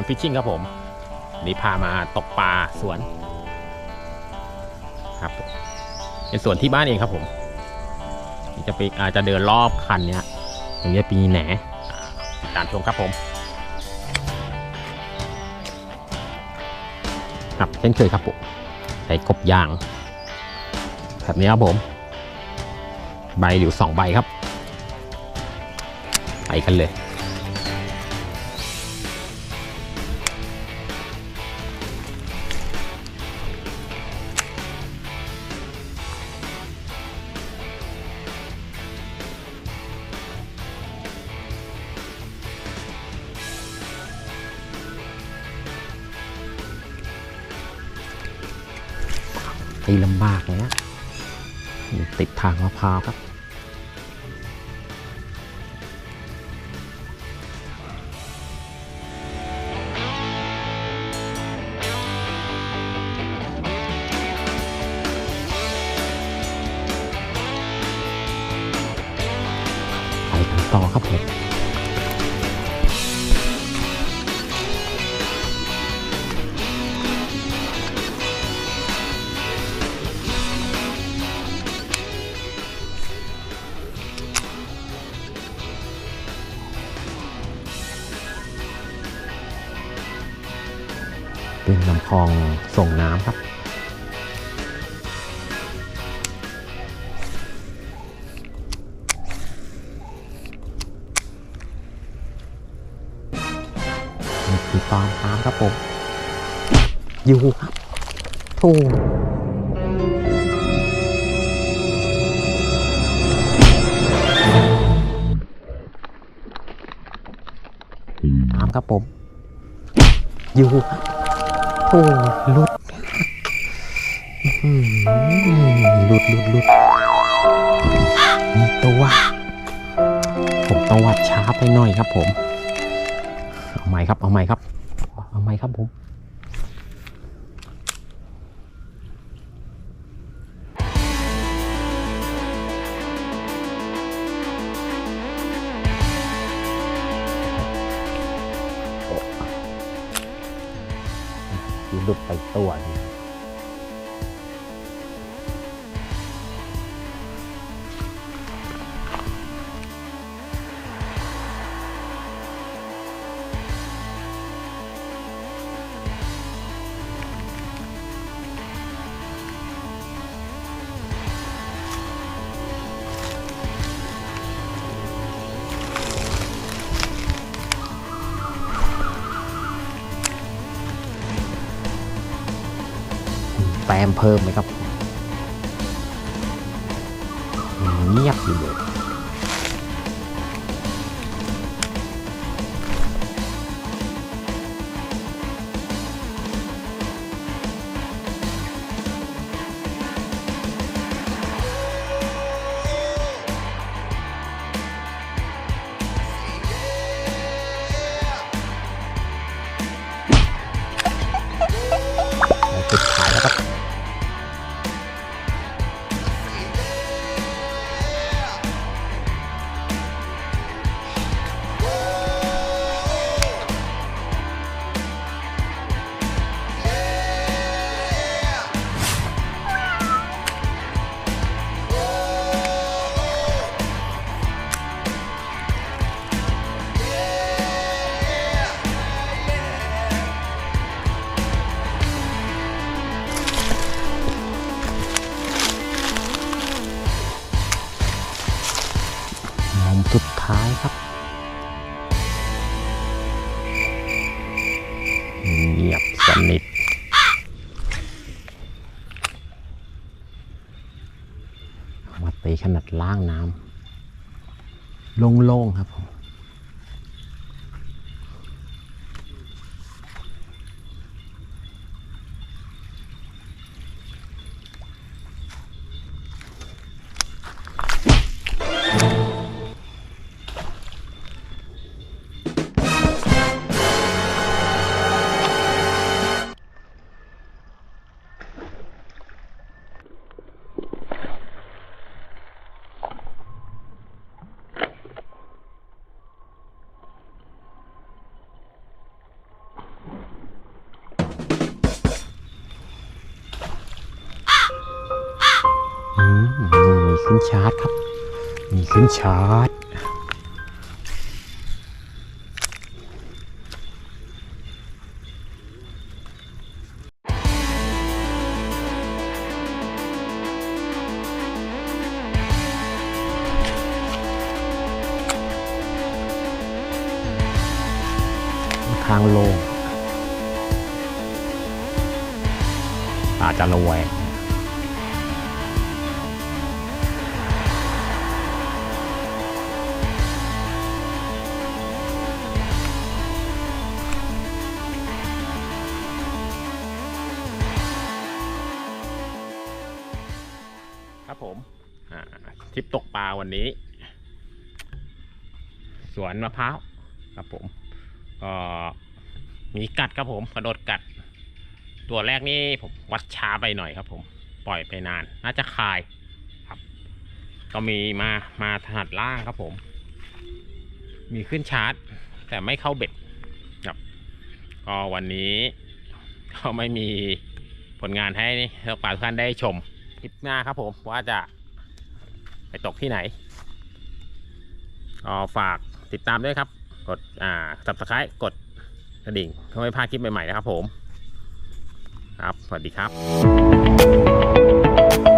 นฟิชชิ่งครับผม นี่พามาตกปลาสวน ครับเป็นสวนที่บ้านเองครับผมจะไปอาจจะเดินรอบคันเนี้ยตรงนี้ปีแหนอ่าติดตามชมครับผม ครับเช่นเคยครับผมใส่กบยาง แบบนี้ครับผม ใบหรือสองใบครับ ไปกันเลย ตีลำบากเลยนะติดทางมะพร้าวครับไปกันต่อครับผม เป็นลำคลองส่งน้ำครับนี่คือตอนน้ำครับผม อยู่ครับโถูน้ำครับผม อยู่ครับ โอ้หลุดหลุดหลุดหลุดมีตัวผมต้องวัดช้าไปหน่อยครับผม เอาใหม่ครับ เอาใหม่ครับ เอาใหม่ครับผม หลุด แต้มเพิ่มไหมครับเงียบอยู่เลย สุดท้ายครับเงียบสนิทมาตีขนาดล่างน้ำโล่งๆครับผม ขึ้นชาร์จครับ มีขึ้นชาร์จทางลงอาจจะระแวง ครับผมทริปตกปลาวันนี้ สวนมะพร้าวครับผมก็มีกัดครับผมกระโดดกัด ตัวแรกนี่ผมวัดช้าไปหน่อยครับ ผมปล่อยไปนาน น่าจะคายครับ ก็มีมามาถนัดล่างครับผม มีขึ้นชาร์จ แต่ไม่เข้าเบ็ดครับก็วันนี้ก็ไม่มีผลงานให้เราป่าทุกท่านได้ชม คลิปหน้าครับผมว่าจะไปตกที่ไหนก็ฝากติดตามด้วยครับ กดอ่า subscribe กดกระดิ่งเพื่อไม่พลาดคลิปใหม่ๆนะครับผม ครับ สวัสดีครับ